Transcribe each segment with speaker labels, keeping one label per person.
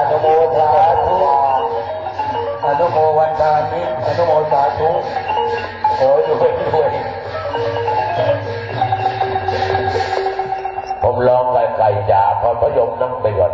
Speaker 1: อนุโมทนาทุอนุโมวันทานิอนุโมสาธุขอด้วยด้วย
Speaker 2: ผมลองไก่จ่าพอพยมนั่งไปก่อน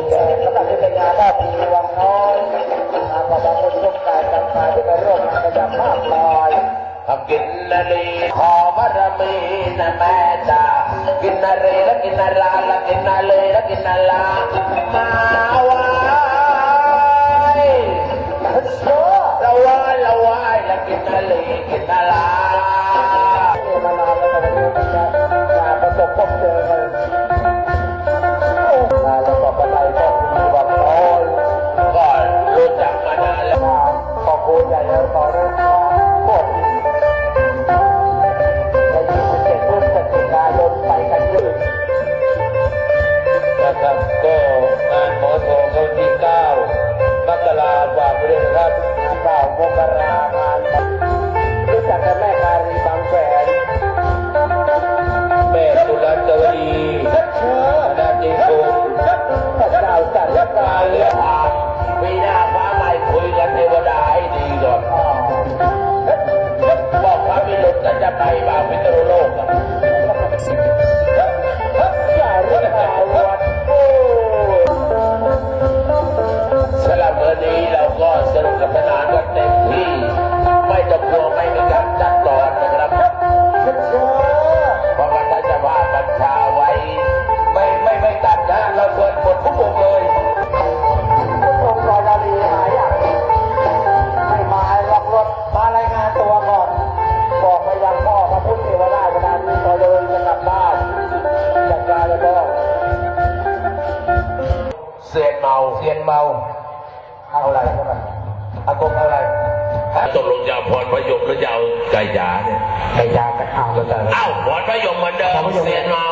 Speaker 1: สำหรับที่เป็นงานหน้าที่วังน้อยงา
Speaker 2: นประจำคนทุกกายกันมา
Speaker 1: ที่ไป
Speaker 2: ร่ว
Speaker 1: มงานประจำมากมาย
Speaker 2: ทำกินนาลี
Speaker 1: ขอบา
Speaker 2: รมีนะ
Speaker 1: แม่
Speaker 2: จ้ากินนาลีและ
Speaker 1: กิ
Speaker 2: นนาลาและกินนาเลย
Speaker 1: และกินนาลามา เสี
Speaker 2: ยนเมา
Speaker 1: เสียนเมา เอาอะไรเข้าไปอากงเอาอะไร
Speaker 2: ตกลงยาพรพยมหรือยาไก่ยาเนี่ย
Speaker 1: ไก่ยาก็เอาก็แต่เอ้า
Speaker 2: พรพยมเหมือนเดิมเสียนเมา